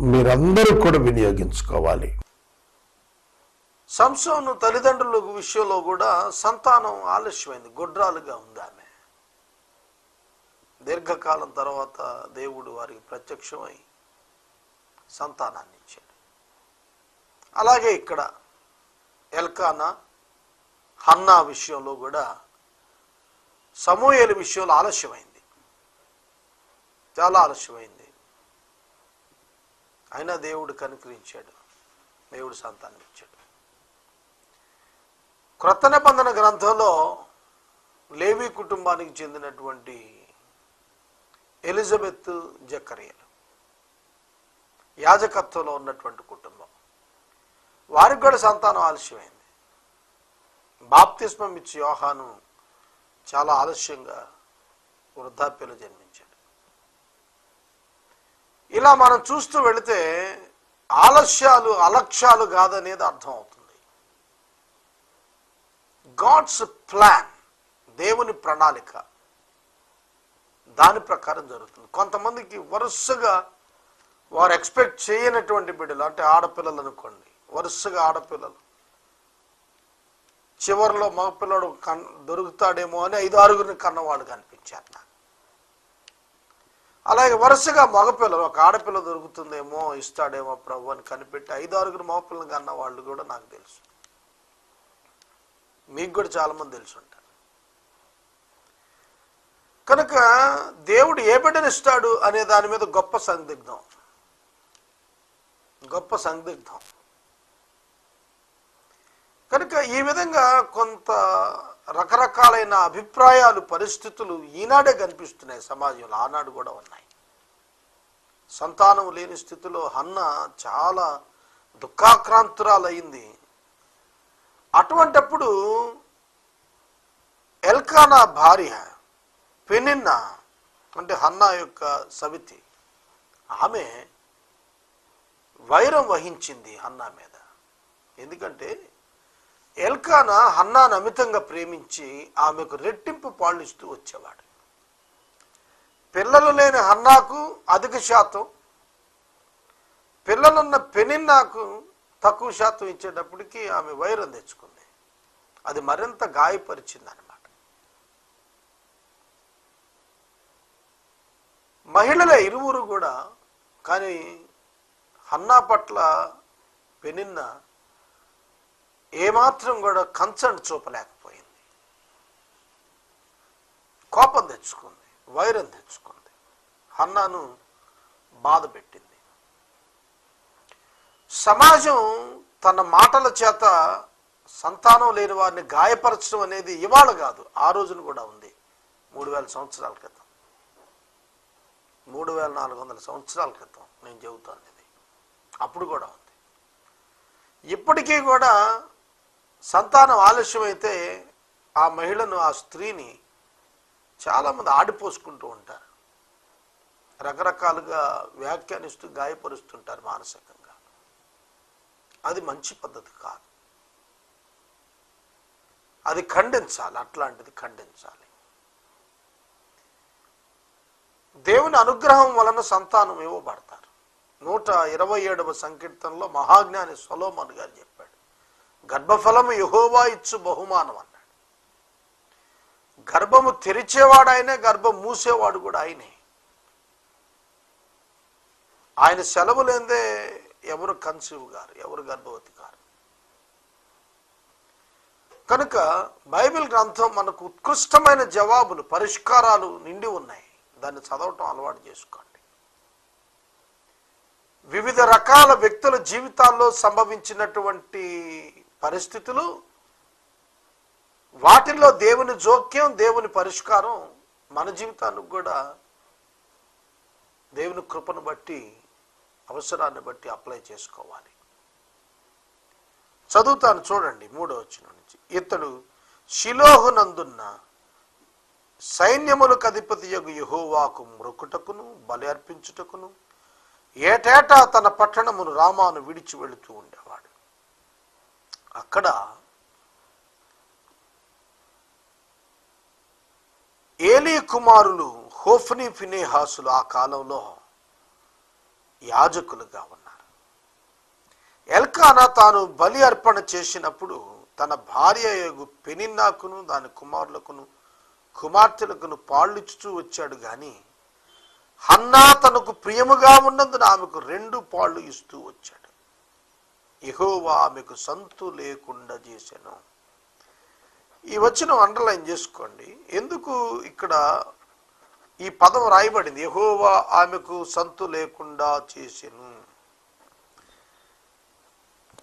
మీరందరూ కూడా వినియోగించుకోవాలి. సంసోను తల్లిదండ్రుల విషయంలో కూడా సంతానం ఆలస్యమైంది గొడ్రాలుగా ఉంది ఆమె. దీర్ఘకాలం తర్వాత దేవుడు వారికి ప్రత్యక్షమై సంతానాన్ని ఇచ్చాడు అలాగే ఇక్కడ ఎల్కానా హన్నా విషయంలో కూడా సమూహల విషయంలో ఆలస్యమైంది. చాలా ఆలస్యమైంది. అయినా దేవుడు కనుకరించాడు. దేవుడు సంతానం ఇచ్చాడు. క్రొత్త నిబంధన గ్రంథంలో లేవి కుటుంబానికి చెందినటువంటి ఎలిజబెత్ జక్కరియలు యాజకత్వంలో ఉన్నటువంటి కుటుంబం. వారికి కూడా సంతానం ఆలస్యమైంది. బాప్తిస్మం ఇచ్చి యోహాను చాలా ఆలస్యంగా వృద్ధాప్యలో జన్మించాడు. ఇలా మనం చూస్తూ వెళితే ఆలస్యాలు అలక్ష్యాలు కాదనేది అర్థం అవుతుంది. గాడ్స్ ప్లాన్ దేవుని ప్రణాళిక దాని ప్రకారం జరుగుతుంది. కొంతమందికి వరుసగా వారు ఎక్స్పెక్ట్ చేయనటువంటి బిడ్డలు అంటే ఆడపిల్లలు అనుకోండి వరుసగా ఆడపిల్లలు. చివరిలో మగపిల్లడు కన్ దొరుకుతాడేమో అని ఐదు ఆరుగురిని కన్నవాడు కనిపించారు నాకు అలాగే వరుసగా మగపిల్లలు ఒక ఆడపిల్ల దొరుకుతుందేమో ఇస్తాడేమో ప్రభు అని కనిపెట్టి ఐదు ఆరుగురు మగపిల్లని కన్న వాళ్ళు కూడా నాకు తెలుసు. మీకు కూడా చాలామంది తెలుసు ఉంటారు కనుక దేవుడు ఏ బిడ్డనిస్తాడు అనే దాని మీద గొప్ప సందిగ్ధం. గొప్ప సందిగ్ధం. కనుక ఈ విధంగా కొంత రకరకాలైన అభిప్రాయాలు పరిస్థితులు ఈనాడే కనిపిస్తున్నాయి సమాజంలో. ఆనాడు కూడా ఉన్నాయి. సంతానం లేని స్థితిలో హన్న చాలా దుఃఖాక్రాంతురాలయ్యింది. అటువంటప్పుడు ఎల్కానా భార్య పెనిన్న అంటే హన్నా యొక్క సవితి ఆమె వైరం వహించింది హన్నా మీద. ఎందుకంటే ఎల్కానా హన్నాను అమితంగా ప్రేమించి ఆమెకు రెట్టింపు పాలిస్తూ వచ్చేవాడు. పిల్లలు లేని హన్నాకు అధిక శాతం పిల్లలున్న పెనిన్నాకు తక్కువ శాతం ఇచ్చేటప్పటికి ఆమె వైరం తెచ్చుకుంది. అది మరింత గాయపరిచింది అనమాట మహిళల ఇరువురు కూడా కానీ హన్నా పట్ల పెనిన్న ఏమాత్రం కూడా కన్సర్న్ చూపలేకపోయింది. కోపం తెచ్చుకుంది వైరం తెచ్చుకుంది. హన్నాను బాధ పెట్టింది. సమాజం తన మాటల చేత సంతానం లేని వారిని గాయపరచడం అనేది ఇవాళ కాదు ఆ రోజున కూడా ఉంది. మూడు వేల సంవత్సరాల క్రితం. మూడు వేల నాలుగు వందల సంవత్సరాల క్రితం నేను చెబుతాను ఇది. అప్పుడు కూడా ఉంది. ఇప్పటికీ కూడా సంతానం ఆలస్యమైతే ఆ మహిళను ఆ స్త్రీని చాలామంది ఆడిపోసుకుంటూ ఉంటారు. రకరకాలుగా వ్యాఖ్యానిస్తూ గాయపరుస్తుంటారు మానసికంగా. అది మంచి పద్ధతి కాదు. అది ఖండించాలి అట్లాంటిది ఖండించాలి. దేవుని అనుగ్రహం వలన సంతానం ఇవ్వబడతారు. నూట ఇరవై ఏడవ సంకీర్తనలో మహాజ్ఞాని సొలోమన్ గారు చెప్పారు. గర్భఫలము యహోవా ఇచ్చు బహుమానం అన్నాడు. గర్భము తెరిచేవాడు ఆయనే గర్భం మూసేవాడు కూడా ఆయనే. ఆయన సెలవు లేదే ఎవరు కన్సీవ్ గారు ఎవరు గర్భవతి గారు. కనుక బైబిల్ గ్రంథం మనకు ఉత్కృష్టమైన జవాబులు పరిష్కారాలు నిండి ఉన్నాయి. దాన్ని చదవటం అలవాటు చేసుకోండి. వివిధ రకాల వ్యక్తుల జీవితాల్లో సంభవించినటువంటి పరిస్థితులు వాటిల్లో దేవుని జోక్యం దేవుని పరిష్కారం మన జీవితానికి కూడా దేవుని కృపను బట్టి అవసరాన్ని బట్టి అప్లై చేసుకోవాలి. చదువుతాను చూడండి మూడో వచ్చిన నుంచి. ఇతడు శిలోహునందున్న సైన్యములకు అధిపతి యగు యహోవాకు మృకుటకును బలి అర్పించుటకును ఏటేటా తన పట్టణమును రామాను విడిచి వెళుతూ ఉండేవాడు. అక్కడ ఏలీ కుమారులు హోఫ్ని ఫినేహాసులు ఆ కాలంలో యాజకులుగా ఉన్నారు. ఎల్కానా తాను బలి అర్పణ చేసినప్పుడు తన భార్య యోగు పెనిన్నాకును దాని కుమారులకును కుమార్తెలకును పాళ్ళిచ్చుతూ వచ్చాడు గాని హన్నా తనకు ప్రియముగా ఉన్నందున ఆమెకు రెండు పాళ్ళు ఇస్తూ వచ్చాడు. ఇహోవా ఆమెకు సంతు లేకుండా చేశాను. ఈ వచ్చిన అండర్లైన్ చేసుకోండి. ఎందుకు ఇక్కడ ఈ పదం రాయబడింది? ఎహోవా ఆమెకు సంతు లేకుండా చేసెను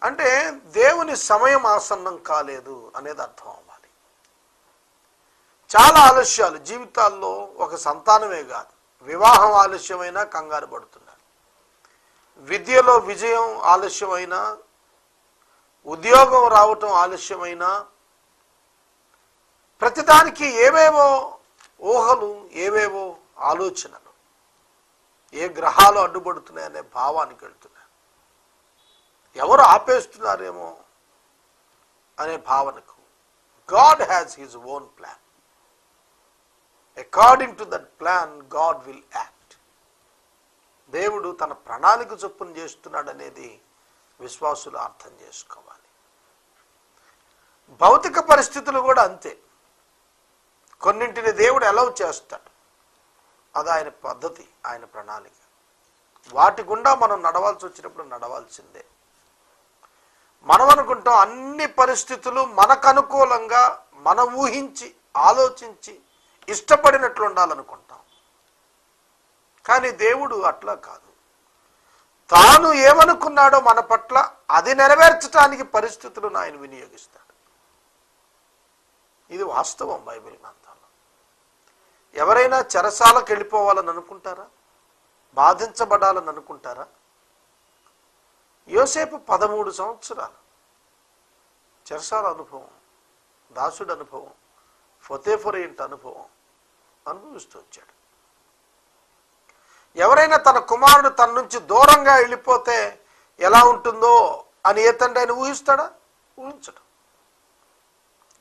అంటే దేవుని సమయం ఆసన్నం కాలేదు అనేది అర్థం అవ్వాలి. చాలా ఆలస్యాలు. జీవితాల్లో ఒక సంతానమే కాదు. వివాహం ఆలస్యమైనా కంగారు పడుతున్నారు. విద్యలో విజయం ఆలస్యమైనా ఉద్యోగం రావటం ఆలస్యమైనా ప్రతిదానికి ఏవేవో ఊహలు ఏవేవో ఆలోచనలు ఏ గ్రహాలు అడ్డుపడుతున్నాయనే భావానికి వెళ్తున్నాయి. ఎవరు ఆపేస్తున్నారేమో అనే భావనకు God has his own plan according to that plan God will act దేవుడు తన ప్రణాళిక చొప్పున చేస్తున్నాడనేది విశ్వాసులు అర్థం చేసుకోవాలి. భౌతిక పరిస్థితులు కూడా అంతే. కొన్నింటిని దేవుడు ఎలవ్ చేస్తాడు. అది ఆయన పద్ధతి ఆయన ప్రణాళిక. వాటి గుండా మనం నడవాల్సి వచ్చినప్పుడు నడవాల్సిందే. మనం అనుకుంటాం అన్ని పరిస్థితులు మనకు అనుకూలంగా మనం ఊహించి ఆలోచించి ఇష్టపడినట్లు ఉండాలనుకుంటాం. కానీ దేవుడు అట్లా కాదు. తాను ఏమనుకున్నాడో మన పట్ల అది నెరవేర్చడానికి పరిస్థితులను ఆయన వినియోగిస్తాడు. ఇది వాస్తవం బైబిల్ గ్రంథంలో. ఎవరైనా చెరసాలకు వెళ్ళిపోవాలని అనుకుంటారా? బాధించబడాలని అనుకుంటారా? యోసేపు పదమూడు సంవత్సరాలు. చెరసాల అనుభవం దాసుడు అనుభవం ఫొతేఫొరేంట్ అనుభవం అనుభవిస్తూ వచ్చాడు. ఎవరైనా తన కుమారుడు తన నుంచి దూరంగా వెళ్ళిపోతే ఎలా ఉంటుందో అని ఏ తండ్రి ఆయన ఊహిస్తాడా? ఊహించడం.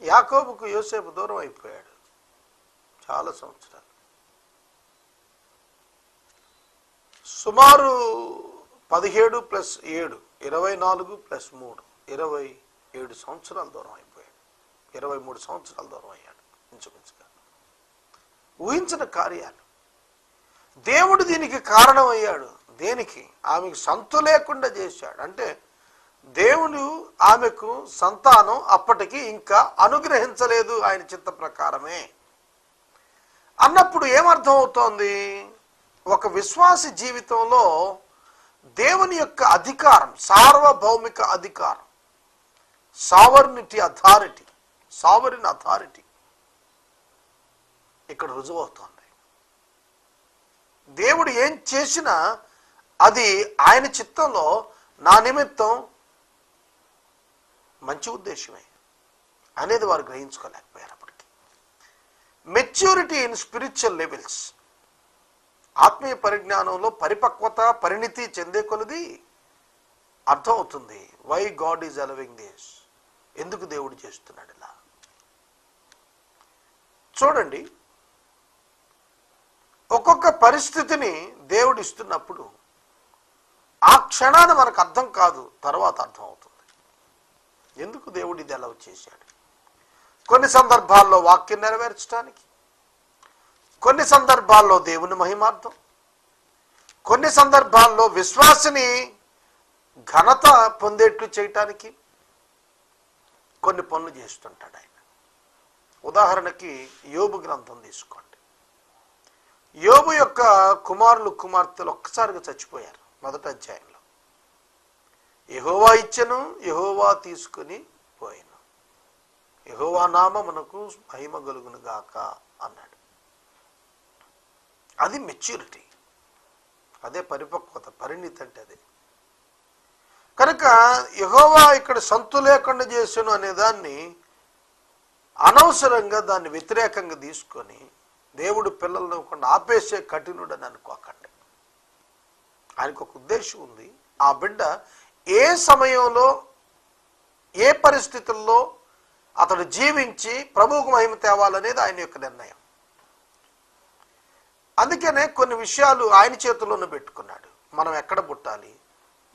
యాకోబుకు యోసేపు దూరం అయిపోయాడు. చాలా సంవత్సరాలు. సుమారు పదిహేడు ప్లస్ ఏడు ఇరవై నాలుగు ప్లస్ మూడు ఇరవై ఏడు సంవత్సరాల దూరం అయిపోయాడు. ఇరవై మూడు సంవత్సరాల దూరం అయ్యాడు. ఇంచుమించుగా. ఊహించిన కార్యాలు. దేవుడు దీనికి కారణమయ్యాడు. దేనికి? ఆమెకు సంతు లేకుండా చేశాడు. అంటే దేవుడు ఆమెకు సంతానం అప్పటికి ఇంకా అనుగ్రహించలేదు ఆయన చిత్త ప్రకారమే. అన్నప్పుడు ఏమర్థం అవుతోంది ఒక విశ్వాసి జీవితంలో దేవుని యొక్క అధికారం సార్వభౌమిక అధికారం సావర్నిటీ అథారిటీ సావరిన్ అథారిటీ ఇక్కడ రుజువు అవుతోంది దేవుడు ఏం చేసినా అది ఆయన చిత్తంలో నా నిమిత్తం మంచి ఉద్దేశమే అనేది వారు గ్రహించుకోలేకపోయారు అప్పటికి. మెచ్యూరిటీ ఇన్ స్పిరిచువల్ లెవెల్స్ ఆత్మీయ పరిజ్ఞానంలో పరిపక్వత పరిణితి చెందే కొలది అర్థం అవుతుంది why God is allowing this ఎందుకు దేవుడు చేస్తున్నాడు ఇలా? చూడండి. ఒక్కొక్క పరిస్థితిని దేవుడు ఇస్తున్నప్పుడు ఆ క్షణాన్ని మనకు అర్థం కాదు తర్వాత అర్థం అవుతుంది ఎందుకు దేవుడు ఇది ఎలా చేశాడు? కొన్ని సందర్భాల్లో వాక్యం నెరవేర్చడానికి కొన్ని సందర్భాల్లో దేవుని మహిమార్థం కొన్ని సందర్భాల్లో విశ్వాసిని ఘనత పొందేట్లు చేయటానికి కొన్ని పనులు చేస్తుంటాడు ఆయన. ఉదాహరణకి యోబు గ్రంథం తీసుకోండి. యోబు యొక్క కుమారులు కుమార్తెలు ఒక్కసారిగా చచ్చిపోయారు మొదటి అధ్యాయంలో. యహోవా ఇచ్చను యహోవా తీసుకుని పోయాను. యహోవా నామమునకు మహిమ గలుగును గాక అన్నాడు. అది మెచ్యూరిటీ. అదే పరిపక్వత పరిణితి అంటే అదే. కనుక యహోవా ఇక్కడ సంతు లేకుండా చేసాను అనే దాన్ని అనవసరంగా దాన్ని వ్యతిరేకంగా తీసుకొని దేవుడు పిల్లలను కొన్ని ఆపేసే కఠినుడు అని అనుకోకండి. ఆయనకు ఒక ఉద్దేశం ఉంది. ఆ బిడ్డ ఏ సమయంలో ఏ పరిస్థితుల్లో అతడు జీవించి ప్రభువుకు మహిమ తేవాలనేది ఆయన యొక్క నిర్ణయం. అందుకనే కొన్ని విషయాలు ఆయన చేతుల్లోనే పెట్టుకున్నాడు. మనం ఎక్కడ పుట్టాలి?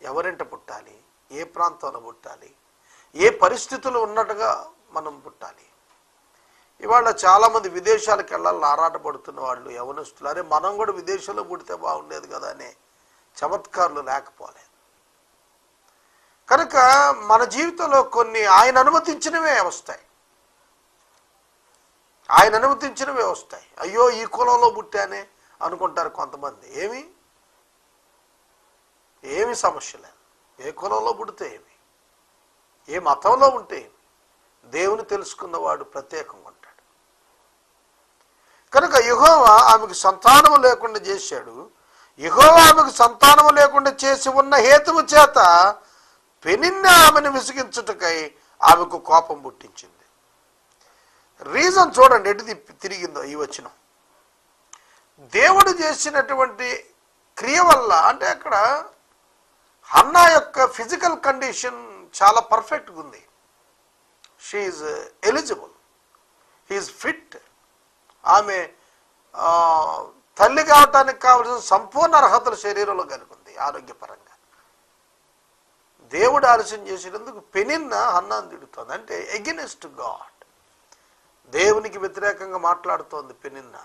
ఎవరింట పుట్టాలి? ఏ ప్రాంతంలో పుట్టాలి? ఏ పరిస్థితులు ఉన్నట్టుగా మనం పుట్టాలి? ఇవాళ చాలామంది విదేశాలకు వెళ్ళాలని ఆరాటపడుతున్న వాళ్ళు యవనస్తులు. అరే మనం కూడా విదేశాల్లో పుడితే బాగుండేది కదా అనే చమత్కారులు లేకపోలేదు. కనుక మన జీవితంలో కొన్ని ఆయన అనుమతించినవే వస్తాయి. ఆయన అనుమతించినవే వస్తాయి. అయ్యో ఈ కులంలో పుట్టానే అనుకుంటారు కొంతమంది. ఏమి? ఏమి సమస్య లేదు. ఏ కులంలో పుడితే ఏమి? ఏ మతంలో ఉంటే ఏమి? దేవుని తెలుసుకున్నవాడు ప్రత్యేకంగా ఉంటాడు. కనుక యహోవా ఆమెకు సంతానము లేకుండా చేశాడు. యహోవా ఆమెకు సంతానము లేకుండా చేసి ఉన్న హేతువు చేత పెనిన్న ఆమెను విసిగించుటకై ఆమెకు కోపం పుట్టించింది. రీజన్ చూడండి ఎటు తిరిగిందో ఈ వచనం. దేవుడు చేసినటువంటి క్రియ వల్ల అంటే అక్కడ హన్నా యొక్క ఫిజికల్ కండిషన్ చాలా పర్ఫెక్ట్గా ఉంది షీఈ్ ఎలిజిబుల్ హీఈస్ ఫిట్ ఆమె తల్లి కావటానికి కావలసిన సంపూర్ణ అర్హతలు శరీరంలో కలిగి ఉంది ఆరోగ్యపరంగా. దేవుడు ఆలస్యం చేసినందుకు పెనిన్న హన్నాను తిడుతోంది. అంటే ఎగెనిస్ట్ గాడ్ దేవునికి వ్యతిరేకంగా మాట్లాడుతోంది పెనిన్న.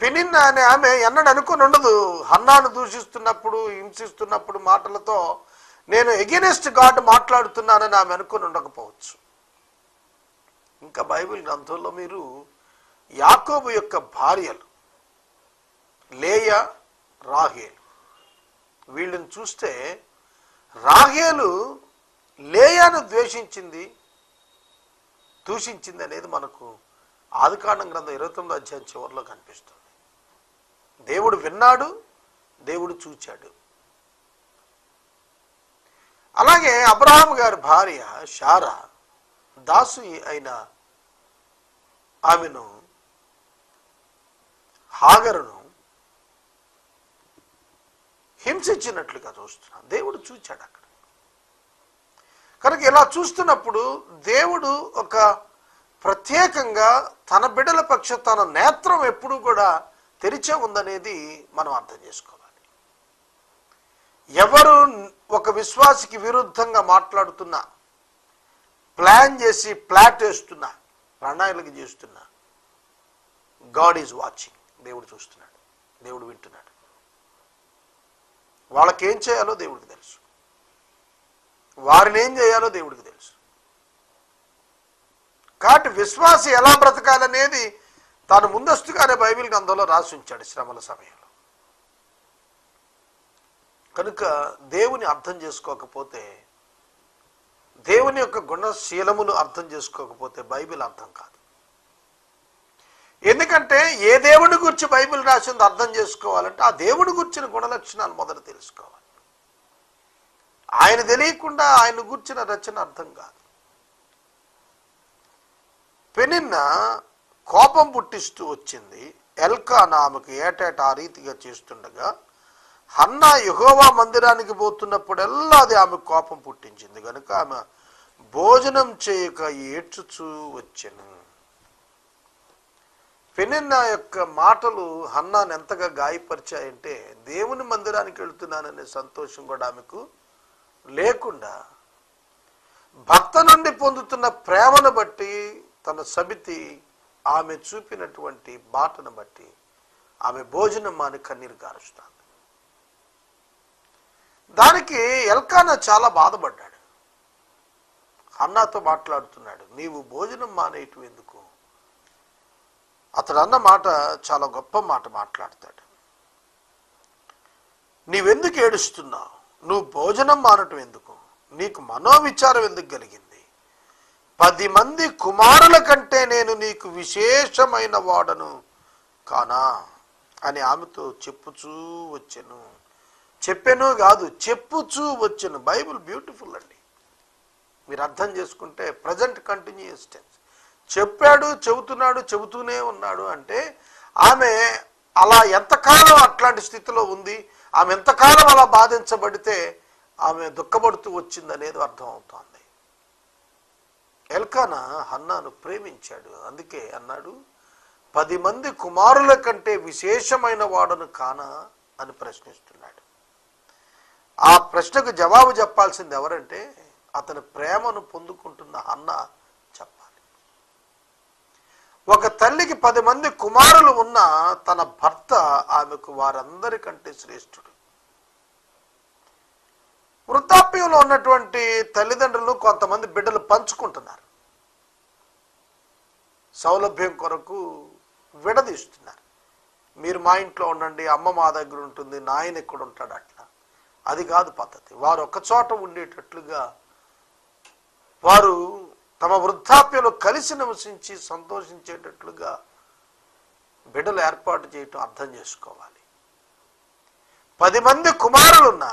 పెనిన్న అనే ఆమె ఎన్నడు అనుకుని ఉండదు. హన్నాను దూషిస్తున్నప్పుడు హింసిస్తున్నప్పుడు మాటలతో నేను ఎగెనిస్ట్ గాడ్ మాట్లాడుతున్నానని ఆమె అనుకుని ఉండకపోవచ్చు. ఇంకా బైబిల్ గ్రంథంలో మీరు యాకోబు యొక్క భార్యలు లేయ రాహేలు. వీళ్ళని చూస్తే రాహేలు లేయాను ద్వేషించింది దూషించింది అనేది మనకు ఆదికాండం గ్రంథం ఇరవై తొమ్మిది అధ్యాయం చివరిలో కనిపిస్తుంది. దేవుడు విన్నాడు దేవుడు చూచాడు. అలాగే అబ్రహాం గారి భార్య షారా దాసు అయిన ఆమెను హాగరును హింసించినట్లుగా చూస్తున్నాం దేవుడు చూచాడు అక్కడ. కనుక ఇలా చూస్తున్నప్పుడు దేవుడు ఒక ప్రత్యేకంగా తన బిడ్డల పక్ష తన నేత్రం ఎప్పుడూ కూడా తెరిచే ఉందనేది మనం అర్థం చేసుకోవాలి. ఎవరు ఒక విశ్వాసికి విరుద్ధంగా మాట్లాడుతున్నా ప్లాన్ చేసి ప్లాట్ వేస్తున్నా ప్రణాళిక చేస్తున్నా గాడ్ ఈజ్ వాచింగ్. దేవుడు చూస్తున్నాడు. దేవుడు వింటున్నాడు. వాళ్ళకేం చేయాలో దేవుడికి తెలుసు. వారిని ఏం చేయాలో దేవుడికి తెలుసు. కాబట్టి విశ్వాసి ఎలా బ్రతకాలనేది తాను ముందస్తుగానే బైబిల్ గ్రంథంలో రాసి ఉంచాడు శ్రమల సమయంలో. కనుక దేవుని అర్థం చేసుకోకపోతే దేవుని యొక్క గుణశీలమును అర్థం చేసుకోకపోతే బైబిల్ అర్థం కాదు. ఎందుకంటే ఏ దేవుని గురించి బైబిల్ రాసిందో అర్థం చేసుకోవాలంటే ఆ దేవుడి గురించిన గుణలక్షణాలు మొదట తెలుసుకోవాలి. ఆయన తెలియకుండా ఆయన గురించిన రచన అర్థం కాదు. పెనిన్న కోపం పుట్టిస్తూ వచ్చింది. ఎల్కా ఆమెకు ఏటేటా ఆ రీతిగా చేస్తుండగా హన్న యెహోవా మందిరానికి పోతున్నప్పుడల్లా అది ఆమె కోపం పుట్టించింది. కనుక ఆమె భోజనం చేయక ఏడ్చుచూ వచ్చాను పెనిన్న యొక్క మాటలు హన్నాను ఎంతగా గాయపరిచాయంటే దేవుని మందిరానికి వెళుతున్నాననే సంతోషం కూడా ఆమెకు లేకుండా భక్త నుండి పొందుతున్న ప్రేమను బట్టి తన సబితి ఆమె చూపినటువంటి బాటను బట్టి ఆమె భోజనం మాని కన్నీరు గారుస్తాను దానికి ఎల్కానా చాలా బాధపడ్డాడు. అన్నాతో మాట్లాడుతున్నాడు నీవు భోజనం మానేయటం ఎందుకు? అతడు అన్న మాట చాలా గొప్ప మాట మాట్లాడతాడు. నీవెందుకు ఏడుస్తున్నావు? నువ్వు భోజనం మానటం ఎందుకు? నీకు మనోవిచారం ఎందుకు కలిగింది? పది మంది కుమారుల కంటే నేను నీకు విశేషమైన వాడను కానా? అని ఆమెతో చెప్పుచూ వచ్చెను. చెప్పెను కాదు చెప్పుచూ వచ్చెను. బైబిల్ బ్యూటిఫుల్ అండి. మీరు అర్థం చేసుకుంటే ప్రజెంట్ కంటిన్యూస్ టెన్స్. చెప్పాడు చెబుతున్నాడు చెబుతూనే ఉన్నాడు అంటే ఆమె అలా ఎంతకాలం అట్లాంటి స్థితిలో ఉంది ఆమె ఎంతకాలం అలా బాధించబడితే ఆమె దుఃఖపడుతూ వచ్చింది అనేది అర్థం అవుతోంది ఎల్కానా హన్నాను ప్రేమించాడు అందుకే అన్నాడు పది మంది కుమారుల కంటే విశేషమైన వాడను కానా? అని ప్రశ్నిస్తున్నాడు. ఆ ప్రశ్నకు జవాబు చెప్పాల్సింది ఎవరంటే అతని ప్రేమను పొందుకుంటున్న అన్న ఒక తల్లికి పది మంది కుమారులు ఉన్న తన భర్త ఆమెకు వారందరికంటే శ్రేష్ఠుడు. వృద్ధాప్యంలో ఉన్నటువంటి తల్లిదండ్రులు కొంతమంది బిడ్డలు పంచుకుంటున్నారు. సౌలభ్యం కొరకు విడదీస్తున్నారు. మీరు మా ఇంట్లో ఉండండి అమ్మ మా దగ్గర ఉంటుంది నాయన ఇక్కడ ఉంటాడు అట్లా. అది కాదు పద్ధతి. వారు ఒక చోట ఉండేటట్లుగా వారు తమ వృద్ధాప్యంలో కలిసి నివసించి సంతోషించేటట్లుగా బిడ్డలు ఏర్పాటు చేయటం అర్థం చేసుకోవాలి. పది మంది కుమారులున్న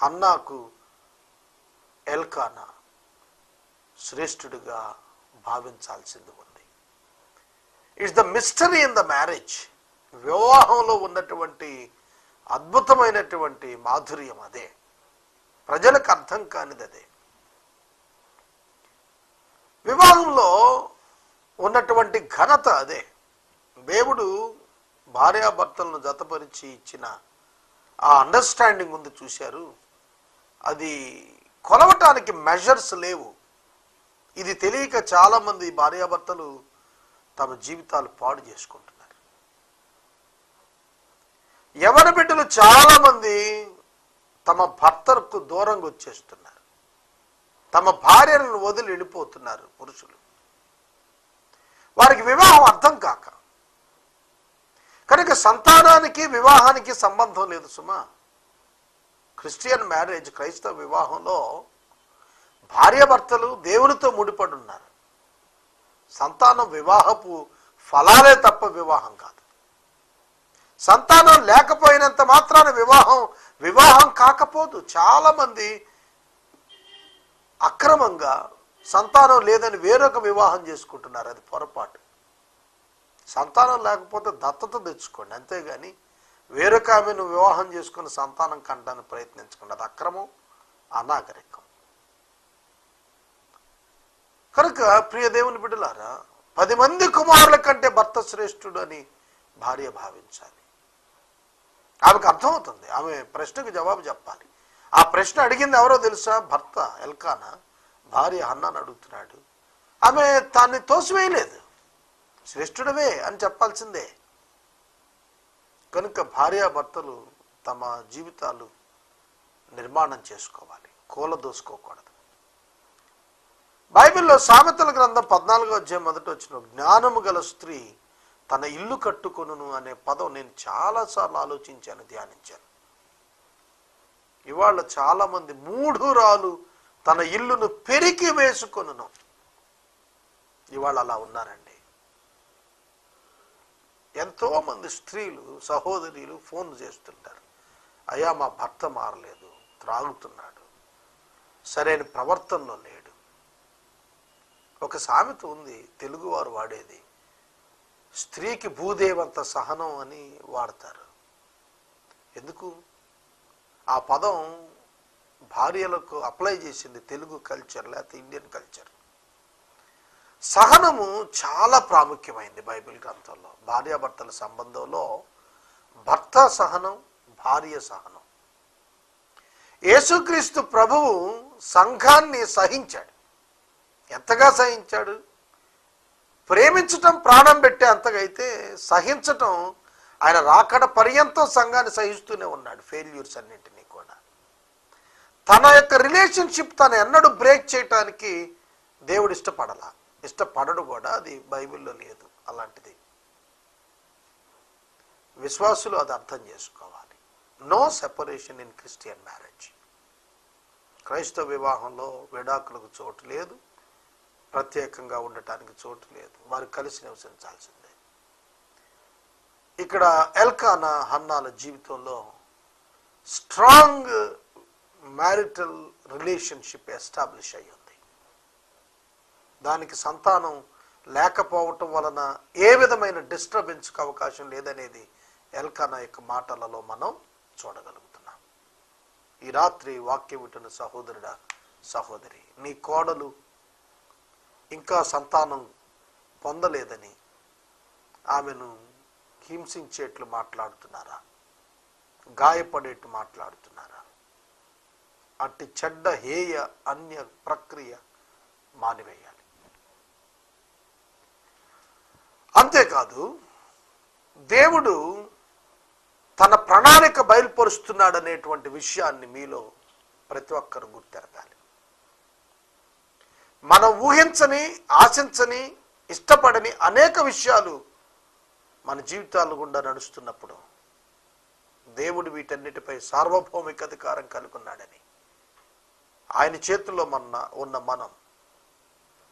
హన్నాకు ఎల్కానా శ్రేష్ఠుడిగా భావించాల్సింది ఉంది. It's the mystery in the marriage వివాహంలో ఉన్నటువంటి అద్భుతమైనటువంటి మాధుర్యం అదే. ప్రజలకు అర్థం కానిది అదే. వివాహంలో ఉన్నటువంటి ఘనత అదే. దేవుడు భార్యాభర్తలను జతపరిచి ఇచ్చిన ఆ అండర్స్టాండింగ్ ఉంది చూశారు. అది కొలవటానికి మెజర్స్ లేవు. ఇది తెలియక చాలామంది భార్యాభర్తలు తమ జీవితాలు పాడు చేసుకుంటున్నారు. ఎవరి బిడ్డలు చాలామంది తమ భర్తకు దూరంగా వచ్చేస్తున్నారు. తమ భార్యలను వదిలి వెళ్ళిపోతున్నారు పురుషులు. వారికి వివాహం అర్థం కాక. కనుక సంతానానికి వివాహానికి సంబంధం లేదు సుమా. క్రిస్టియన్ మ్యారేజ్ క్రైస్తవ వివాహంలో భార్యాభర్తలు దేవునితో ముడిపడి ఉన్నారు సంతానం వివాహపు ఫలాలే తప్ప వివాహం కాదు. సంతానం లేకపోయినంత మాత్రాన వివాహం వివాహం కాకపోదు. చాలామంది అక్రమంగా సంతానం లేదని వేరొక వివాహం చేసుకుంటున్నారు. అది పొరపాటు. సంతానం లేకపోతే దత్తత తెచ్చుకోండి. అంతేగాని వేరొక ఆమెను వివాహం చేసుకుని సంతానం కంటానికి ప్రయత్నించకండి. అది అక్రమం అనాగరికం. కనుక ప్రియదేవుని బిడ్డలారా పది మంది కుమారుల కంటే భర్త శ్రేష్ఠుడు అని భార్య భావించాలి. ఆమెకు అర్థమవుతుంది. ఆమె ప్రశ్నకు జవాబు చెప్పాలి. ఆ ప్రశ్న అడిగింది ఎవరో తెలుసా? భర్త ఎల్కానా భార్య అన్నాను అడుగుతున్నాడు. ఆమె తాన్ని తోసివేయలేదు. శ్రేష్ఠుడవే అని చెప్పాల్సిందే. కనుక భార్యాభర్తలు తమ జీవితాలు నిర్మాణం చేసుకోవాలి. కూలదోసుకోకూడదు బైబిల్లో సామెతల గ్రంథం పద్నాలుగో అధ్యాయం మొదట వచ్చిన జ్ఞానము గల స్త్రీ తన ఇల్లు కట్టుకొనును అనే పదం నేను చాలాసార్లు ఆలోచించాను ధ్యానించాను. ఇవాళ చాలా మంది మూఢురాలు తన ఇల్లును పెరికి వేసుకొనును. ఇవాళ అలా ఉన్నారండి. ఎంతో మంది స్త్రీలు సహోదరులు ఫోన్ చేస్తుంటారు. అయ్యా మా భర్త మారలేదు త్రాగుతున్నాడు. సరైన ప్రవర్తనలో లేడు. ఒక సామెత ఉంది తెలుగువారు వాడేది. స్త్రీకి భూదేవంత సహనం అని వాడతారు. ఎందుకు? ఆ పదం భార్యలకు అప్లై చేసింది తెలుగు కల్చర్ లేకపోతే ఇండియన్ కల్చర్. సహనము చాలా ప్రాముఖ్యమైంది బైబిల్ గ్రంథంలో. భార్యాభర్తల సంబంధంలో భర్త సహనం భార్య సహనం. యేసుక్రీస్తు ప్రభువు సంఘాన్ని సహించాడు. ఎంతగా సహించాడు? ప్రేమించటం ప్రాణం పెట్టే అంతగైతే సహించటం ఆయన రాకడ పర్యంతం సంఘాన్ని సహిస్తూనే ఉన్నాడు ఫెయిల్యూర్స్ అన్నింటినీ కూడా. తన యొక్క రిలేషన్షిప్ తను ఎన్నడూ బ్రేక్ చేయటానికి దేవుడు ఇష్టపడలా. ఇష్టపడడు కూడా అది బైబిల్లో లేదు అలాంటిది. విశ్వాసులు అది అర్థం చేసుకోవాలి. No separation in Christian marriage. క్రైస్తవ వివాహంలో విడాకులకు చోటు లేదు. ప్రత్యేకంగా ఉండటానికి చోటు లేదు. వారు కలిసి నివసించాల్సింది. ఇక్కడ ఎల్కానా హన్నాల జీవితంలో స్ట్రాంగ్ మ్యారిటల్ రిలేషన్షిప్ ఎస్టాబ్లిష్ అయ్యింది దానికి సంతానం లేకపోవటం వలన ఏ విధమైన డిస్టర్బెన్స్కి అవకాశం లేదనేది ఎల్కానా యొక్క మాటలలో మనం చూడగలుగుతున్నాం. ఈ రాత్రి వాక్యం వింటున్న సహోదరుడా సహోదరి నీ కోడలు ఇంకా సంతానం పొందలేదని ఆమెను హింసించేట్లు మాట్లాడుతున్నారా? గాయపడేట్టు మాట్లాడుతున్నారా? అట్టి చెడ్డ హేయ అన్య ప్రక్రియ మానివేయాలి. అంతేకాదు దేవుడు తన ప్రణాళిక బయలుపరుస్తున్నాడనేటువంటి విషయాన్ని మీలో ప్రతి ఒక్కరు గుర్తెరగాలి. మనం ఊహించని ఆశించని ఇష్టపడని అనేక విషయాలు మన జీవితాల గుండా నడుస్తున్నప్పుడు దేవుడు వీటన్నిటిపై సార్వభౌమిక అధికారం కలుగున్నాడని ఆయన చేతుల్లో మన ఉన్న మనం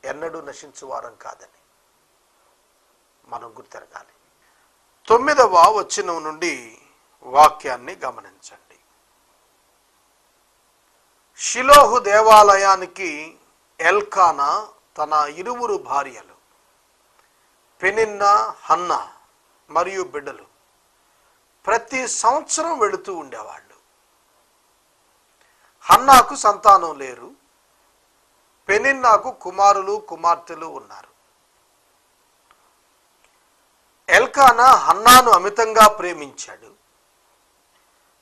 ఎన్నడూ నశించువారం కాదని మనం గుర్తెరగాలి. తొమ్మిదవ వచ్చిన నుండి వాక్యాన్ని గమనించండి. షిలోహు దేవాలయానికి ఎల్కానా తన ఇరువురు భార్యలు పెనిన్న హన్నా మరియు బిడ్డలు ప్రతి సంవత్సరం వెళుతూ ఉండేవాళ్ళు. హన్నాకు సంతానం లేరు. పెనిన్నాకు కుమారులు కుమార్తెలు ఉన్నారు. ఎల్కానా హన్నాను అమితంగా ప్రేమించాడు.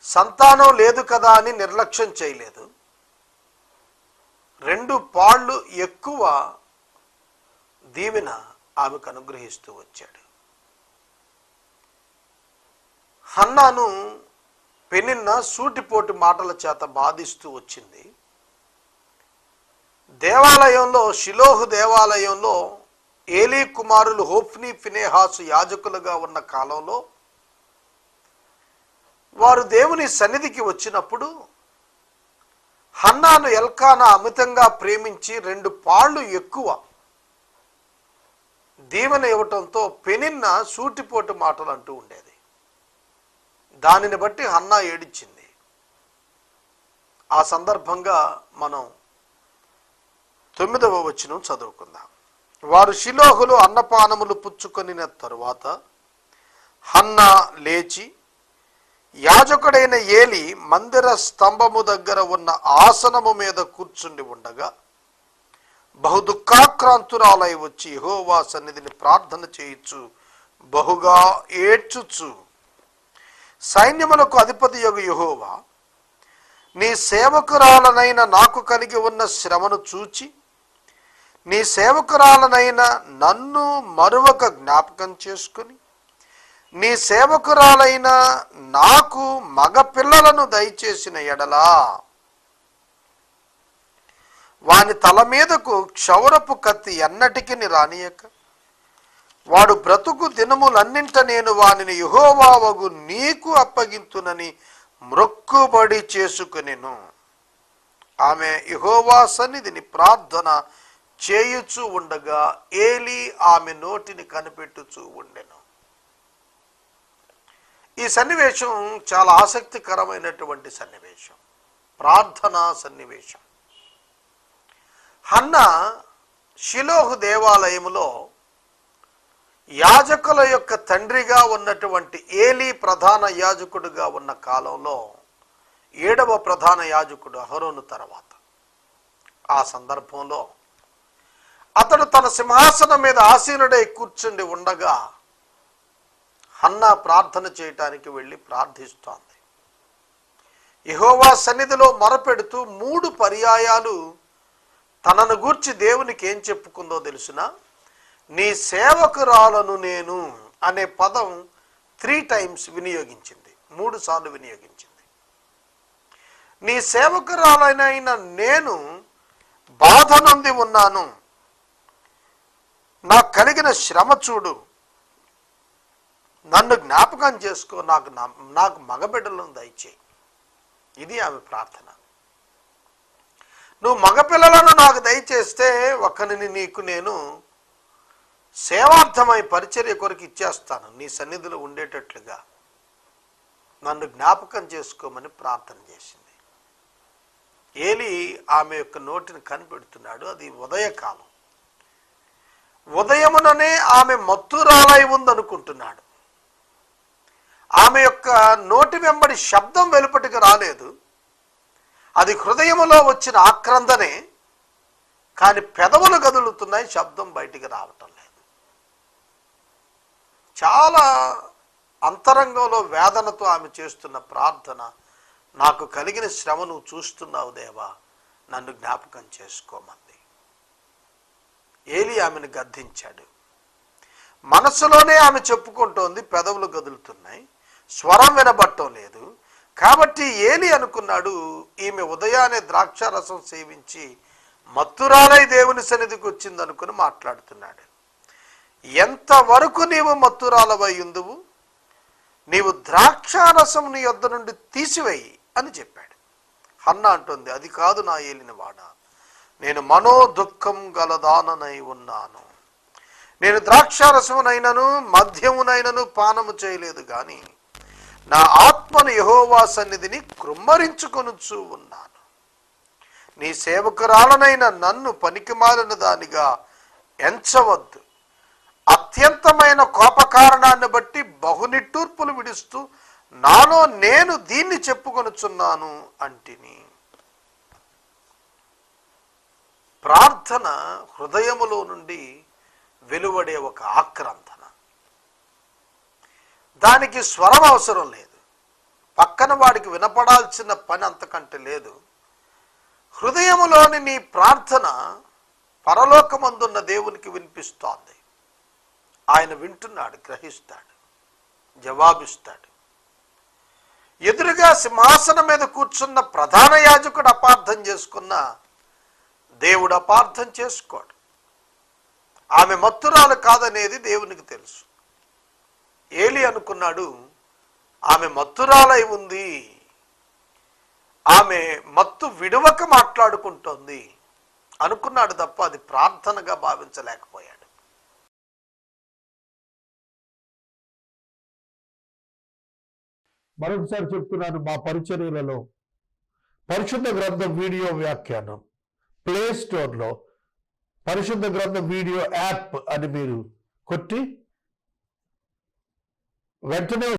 సంతానం లేదు కదా అని నిర్లక్ష్యం చేయలేదు. రెండు పాళ్ళు ఎక్కువ దీవెన ఆమెకు అనుగ్రహిస్తూ వచ్చాడు. హన్నాను పెనిన్న సూటిపోటి మాటల చేత బాధిస్తూ వచ్చింది. దేవాలయంలో షిలోహు దేవాలయంలో ఏలీ కుమారులు హోఫ్నీ ఫినేహాసు యాజకులుగా ఉన్న కాలంలో వారు దేవుని సన్నిధికి వచ్చినప్పుడు హన్నాను ఎల్కానా అమితంగా ప్రేమించి రెండు పాళ్ళు ఎక్కువ దీవెన ఇవ్వటంతో పెనిన్న సూటిపోటు మాటలు అంటూ ఉండేది. దానిని బట్టి హన్నా ఏడిచ్చింది. ఆ సందర్భంగా మనం తొమ్మిదవ వచనం చదువుకుందాం. వారు శిలోహులు అన్నపానములు పుచ్చుకొనిన తరువాత హన్నా లేచి యాజకుడైన ఏలి మందిర స్తంభము దగ్గర ఉన్న ఆసనము మీద కూర్చుండి ఉండగా బహు దుఃఖాక్రాంతురాలై వచ్చి యహోవా సన్నిధిని ప్రార్థన చేయొచ్చు బహుగా ఏడ్చుచు సైన్యములకు అధిపతి యొక్క యెహోవా నీ సేవకురాలనైన నాకు కలిగి ఉన్న శ్రమను చూచి నీ సేవకురాలనైన నన్ను మరొక జ్ఞాపకం చేసుకుని నీ సేవకురాలైన నాకు మగపిల్లలను దయచేసిన ఎడలా. వాని తల మీదకు క్షౌరపు కత్తి ఎన్నటికి రానియక వాడు బ్రతుకు దినములన్నింట నేను వానిని యహోవావగు నీకు అప్పగింతునని మ్రొక్కుబడి చేసుకునేను. ఆమె యహోవా సన్నిధిని ప్రార్థన చేయుచు ఉండగా ఏలి ఆమె నోటిని కనిపెట్టుచూ ఉండెను. ఈ సన్నివేశం చాలా ఆసక్తికరమైనటువంటి సన్నివేశం. ప్రార్థనా సన్నివేశం. హన్న షిలోహు దేవాలయములో యాజకుల యొక్క తండ్రిగా ఉన్నటువంటి ఏలీ ప్రధాన యాజకుడుగా ఉన్న కాలంలో ఏడవ ప్రధాన యాజకుడు అహరోను తర్వాత. ఆ సందర్భంలో అతడు తన సింహాసనం మీద ఆసీనుడై కూర్చుండి ఉండగా హన్నా ప్రార్థన చేయటానికి వెళ్ళి ప్రార్థిస్తోంది. యెహోవా సన్నిధిలో మొరపెడుతూ మూడు పర్యాయాలు తనను గూర్చి దేవునికి ఏం చెప్పుకుందో తెలుసునా? నీ సేవకురాలను నేను అనే పదం త్రీ టైమ్స్ వినియోగించింది. మూడు సార్లు వినియోగించింది. నీ సేవకురాలైన నేను బాధ నొంది ఉన్నాను. నాకు కలిగిన శ్రమ చూడు. నన్ను జ్ఞాపకం చేసుకో. నాకు నాకు మగబిడ్డలను దయచేయి. ఇది ఆమె ప్రార్థన. నువ్వు మగపిల్లలను నాకు దయచేస్తే ఒకరిని నీకు నేను సేవార్థమై పరిచర్య కొరకు ఇచ్చేస్తాను. నీ సన్నిధిలో ఉండేటట్లుగా నన్ను జ్ఞాపకం చేసుకోమని ప్రార్థన చేసింది. ఏలి ఆమె యొక్క నోటిని కనిపెడుతున్నాడు. అది ఉదయకాలం. ఉదయముననే ఆమె మత్తురాలై ఉందనుకుంటున్నాడు. ఆమె యొక్క నోటి వెంబడి శబ్దం వెలుపటికి రాలేదు. అది హృదయములో వచ్చిన ఆక్రందనే కానీ పెదవులు కదులుతున్నాయి శబ్దం బయటికి రావటం చాలా అంతరంగంలో వేదనతో ఆమె చేస్తున్న ప్రార్థన నాకు కలిగిన శ్రమ నువ్వు చూస్తున్నావు దేవా నన్ను జ్ఞాపకం చేసుకోమంది. ఏలి ఆమెను గద్దించాడు. మనసులోనే ఆమె చెప్పుకుంటోంది పెదవులు కదులుతున్నాయి స్వరం వినబట్టం లేదు. కాబట్టి ఏలి అనుకున్నాడు ఈమె ఉదయాన్నే ద్రాక్ష రసం సేవించి మత్తురాలై దేవుని సన్నిధికి వచ్చింది అనుకుని మాట్లాడుతున్నాడు. ఎంతవరకు నీవు మత్తురాలవై ఉందువు? నీవు ద్రాక్షారసం నీ యొద్ద నుండి తీసివేయి అని చెప్పాడు. హన్న అంటుంది అది కాదు నా ఏలిన వాడ నేను మనో దుఃఖం గలదాననై ఉన్నాను. నేను ద్రాక్షారసమునైనను మద్యమునైనను పానము చేయలేదు గాని నా ఆత్మను యహోవా సన్నిధిని కృమ్మరించుకొనుచు ఉన్నాను. నీ సేవకురాలనైన నన్ను పనికిమాలిన దానిగా ఎంచవద్దు. అత్యంతమైన కోప కారణాన్ని బట్టి బహునిట్టూర్పులు విడుస్తూ నాలో నేను దీన్ని చెప్పుకొనుచున్నాను అంటిని. ప్రార్థన హృదయములో నుండి వెలువడే ఒక ఆక్రందన. దానికి స్వరం అవసరం లేదు. పక్కన వాడికి వినపడాల్సిన పని అంతకంటే లేదు. హృదయములోని నీ ప్రార్థన పరలోకమందున్న దేవునికి వినిపిస్తోంది. ఆయన వింటున్నాడు గ్రహిస్తాడు జవాబిస్తాడు. ఎదురుగా సింహాసనం మీద కూర్చున్న ప్రధాన యాజకుడు అపార్థం చేసుకున్న దేవుడు అపార్థం చేసుకోడు. ఆమె మత్తురాలు కాదనేది దేవునికి తెలుసు. ఏలి అనుకున్నాడు ఆమె మత్తురాలై ఉంది. ఆమె మత్తు విడవక మాట్లాడుకుంటోంది. అనుకున్నాడు తప్ప అది ప్రార్థనగా భావించలేకపోయాడు. మరొకసారి చెప్తున్నాను మా పరిచర్యలలో పరిశుద్ధ గ్రంథం వీడియో వ్యాఖ్యానం. ప్లే స్టోర్లో పరిశుద్ధ గ్రంథం వీడియో యాప్ అని మీరు కొట్టి వెంటనే